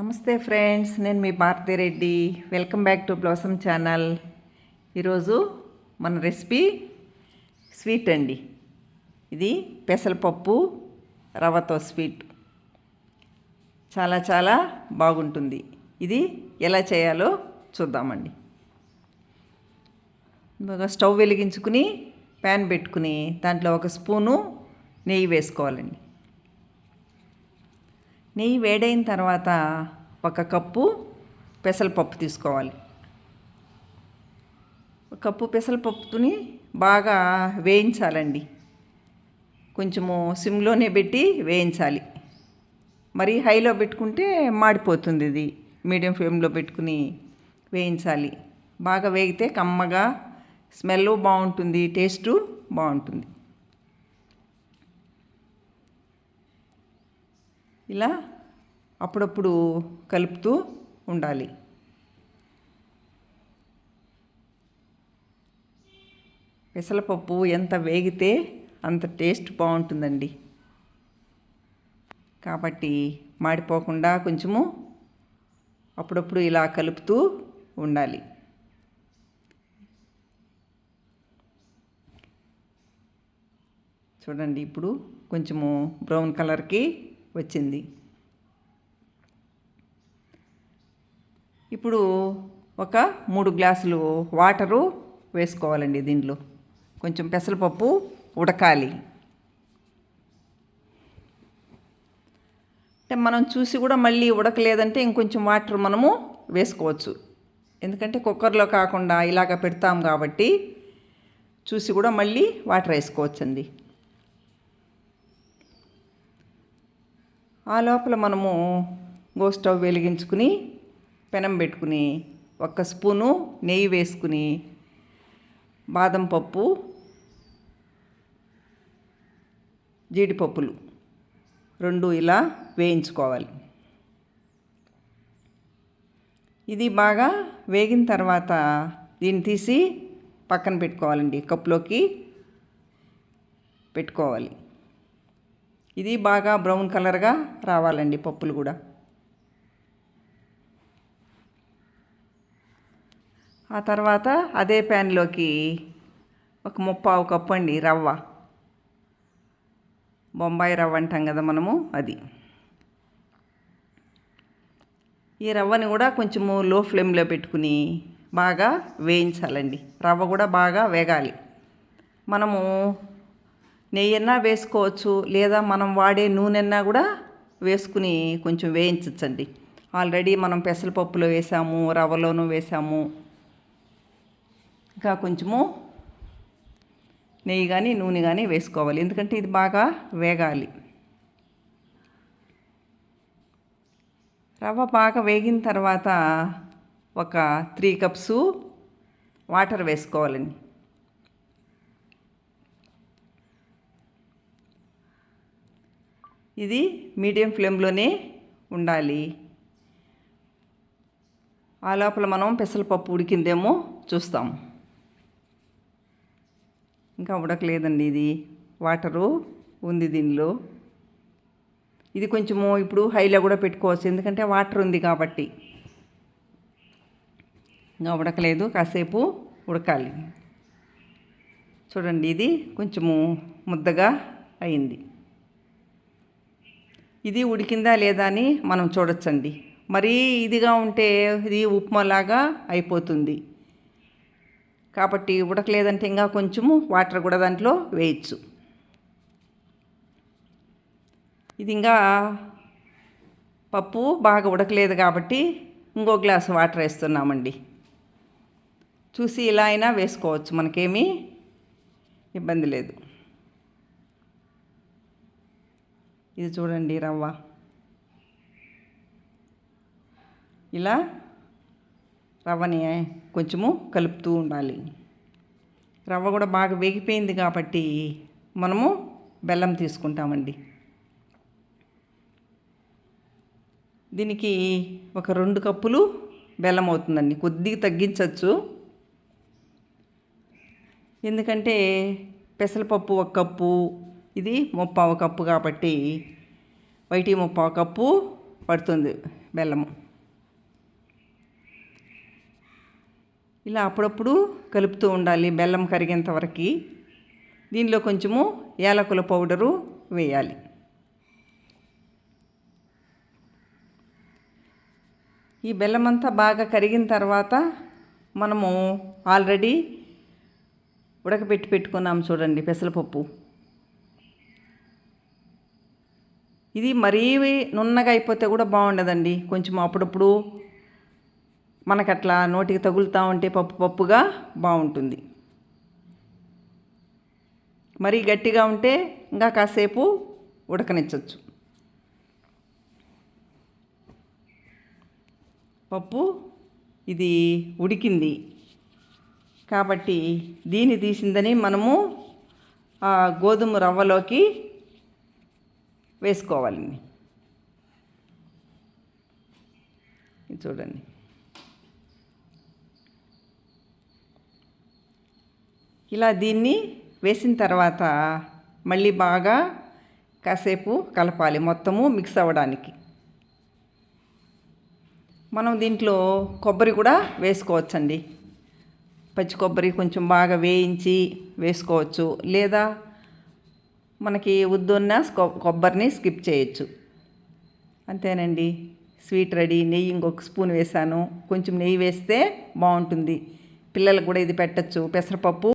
నమస్తే ఫ్రెండ్స్ నేను మీ Bharathi Reddy welcome back to blossom channel. ఈరోజు మన రెసిపీ స్వీట్ అండి. ఇది పెసరపప్పు రవ్వతో స్వీట్. చాలా చాలా బాగుంటుంది. ఇది ఎలా చేయాలో చూద్దామండి. బాగా స్టవ్ వెలిగించుకుని ప్యాన్ పెట్టుకుని దాంట్లో ఒక స్పూను నెయ్యి వేసుకోవాలండి. నెయ్యి వేడైన తర్వాత ఒక కప్పు పెసరపప్పు తీసుకోవాలి. కప్పు పెసరపప్పుని బాగా వేయించాలండి. కొంచెము సిమ్లోనే పెట్టి వేయించాలి. మరి హైలో పెట్టుకుంటే మాడిపోతుంది ఇది. మీడియం ఫ్లేమ్లో పెట్టుకుని వేయించాలి. బాగా వేగితే కమ్మగా స్మెల్ బాగుంటుంది టేస్టు బాగుంటుంది. ఇలా అప్పుడప్పుడు కలుపుతూ ఉండాలి. పెసలపప్పు ఎంత వేగితే అంత టేస్ట్ బాగుంటుందండి. కాబట్టి మాడిపోకుండా కొంచెము అప్పుడప్పుడు ఇలా కలుపుతూ ఉండాలి. చూడండి ఇప్పుడు కొంచెము బ్రౌన్ కలర్కి వచ్చింది. ఇప్పుడు ఒక మూడు గ్లాసులు వాటరు వేసుకోవాలండి దీంట్లో. కొంచెం పెసరపప్పు ఉడకాలి. అంటే మనం చూసి కూడా మళ్ళీ ఉడకలేదంటే ఇంకొంచెం వాటర్ మనము వేసుకోవచ్చు. ఎందుకంటే కుక్కర్లో కాకుండా ఇలాగ పెడతాం కాబట్టి చూసి కూడా మళ్ళీ వాటర్ వేసుకోవచ్చండి. ఆ లోపల మనము గో స్టవ్ వెలిగించుకుని పెనం పెట్టుకుని ఒక స్పూను నెయ్యి వేసుకుని బాదం పప్పు జీడిపప్పులు రెండు ఇలా వేయించుకోవాలి. ఇది బాగా వేగిన తర్వాత దీన్ని తీసి పక్కన పెట్టుకోవాలండి కప్పులోకి పెట్టుకోవాలి. ఇది బాగా బ్రౌన్ కలర్గా రావాలండి పప్పులు కూడా. ఆ తర్వాత అదే ప్యాన్లోకి ఒక ముప్పావు కప్పు అండి రవ్వ. బొంబాయి రవ్వ అంటాం కదా మనము అది. ఈ రవ్వని కూడా కొంచెము లో ఫ్లేమ్లో పెట్టుకుని బాగా వేయించాలండి. రవ్వ కూడా బాగా వేగాలి. మనము నెయ్యన్నా వేసుకోవచ్చు లేదా మనం వాడే నూనెన్నా కూడా వేసుకుని కొంచెం వేయించచ్చండి. ఆల్రెడీ మనం పెసరపప్పులో వేసాము రవ్వలోనూ వేసాము. ఇంకా కొంచెము నెయ్యి కానీ నూనె కానీ వేసుకోవాలి. ఎందుకంటే ఇది బాగా వేగాలి. రవ్వ బాగా వేగిన తర్వాత ఒక త్రీ కప్స్ వాటర్ వేసుకోవాలండి. ఇది మీడియం ఫ్లేమ్లోనే ఉండాలి. ఆ లోపల మనం పెసరపప్పు ఉడికిందేమో చూస్తాం. ఇంకా ఉడకలేదండి ఇది. వాటరు ఉంది దీనిలో. ఇది కొంచెము ఇప్పుడు హైలో కూడా పెట్టుకోవచ్చు ఎందుకంటే వాటర్ ఉంది కాబట్టి. ఇంకా ఉడకలేదు కాసేపు ఉడకాలి. చూడండి ఇది కొంచెము ముద్దగా అయింది. ఇది ఉడికిందా లేదా అని మనం చూడొచ్చండి. మరీ ఇదిగా ఉంటే ఇది ఉప్మాలాగా అయిపోతుంది. కాబట్టి ఉడకలేదంటే ఇంకా కొంచెము వాటర్ కూడా దాంట్లో వేయచ్చు. ఇది ఇంకా పప్పు బాగా ఉడకలేదు కాబట్టి ఇంకో గ్లాసు వాటర్ వేస్తున్నామండి. చూసి ఇలా అయినా వేసుకోవచ్చు మనకేమీ ఇబ్బంది లేదు. ఇది చూడండి రవ్వ. ఇలా రవ్వని కొంచెము కలుపుతూ ఉండాలి. రవ్వ కూడా బాగా వేగిపోయింది కాబట్టి మనము బెల్లం తీసుకుంటామండి. దీనికి ఒక రెండు కప్పులు బెల్లం అవుతుందండి. కొద్దిగా తగ్గించవచ్చు ఎందుకంటే పెసరపప్పు ఒక కప్పు ఇది ముప్పావు కప్పు కాబట్టి వైటి ముప్పావు కప్పు పడుతుంది బెల్లము. ఇలా అప్పుడప్పుడు కలుపుతూ ఉండాలి బెల్లం కరిగేంత వరకు. దీనిలో కొంచెము యాలకుల పౌడరు వేయాలి. ఈ బెల్లం అంతా బాగా కరిగిన తర్వాత మనము ఆల్రెడీ ఉడకబెట్టి పెట్టుకున్నాం చూడండి పెసరపప్పు. ఇది మరీ నున్నగా అయిపోతే కూడా బాగుండదండి. కొంచెం అప్పుడప్పుడు మనకు అట్లా నోటికి తగులుతూ ఉంటే పప్పు పప్పుగా బాగుంటుంది. మరీ గట్టిగా ఉంటే ఇంకా కాసేపు ఉడకనిచ్చచ్చు. పప్పు ఇది ఉడికింది. కాబట్టి దీన్ని తీసిందని మనము ఆ గోధుమ రవ్వలోకి వేసుకోవాలండి చూడండి. ఇలా దీన్ని వేసిన తర్వాత మళ్ళీ బాగా కాసేపు కలపాలి మొత్తము మిక్స్ అవ్వడానికి. మనం దీంట్లో కొబ్బరి కూడా వేసుకోవచ్చండి. పచ్చి కొబ్బరి కొంచెం బాగా వేయించి వేసుకోవచ్చు. లేదా మనకి వద్దున్న కొబ్బరిని స్కిప్ చేయొచ్చు. అంతేనండి. Sweet ready. నెయ్యి ఇంకొక స్పూన్ వేసాను కొంచెం నెయ్యి వేస్తే బాగుంటుంది. పిల్లలకు కూడా ఇది పెట్టచ్చు. పెసరపప్పు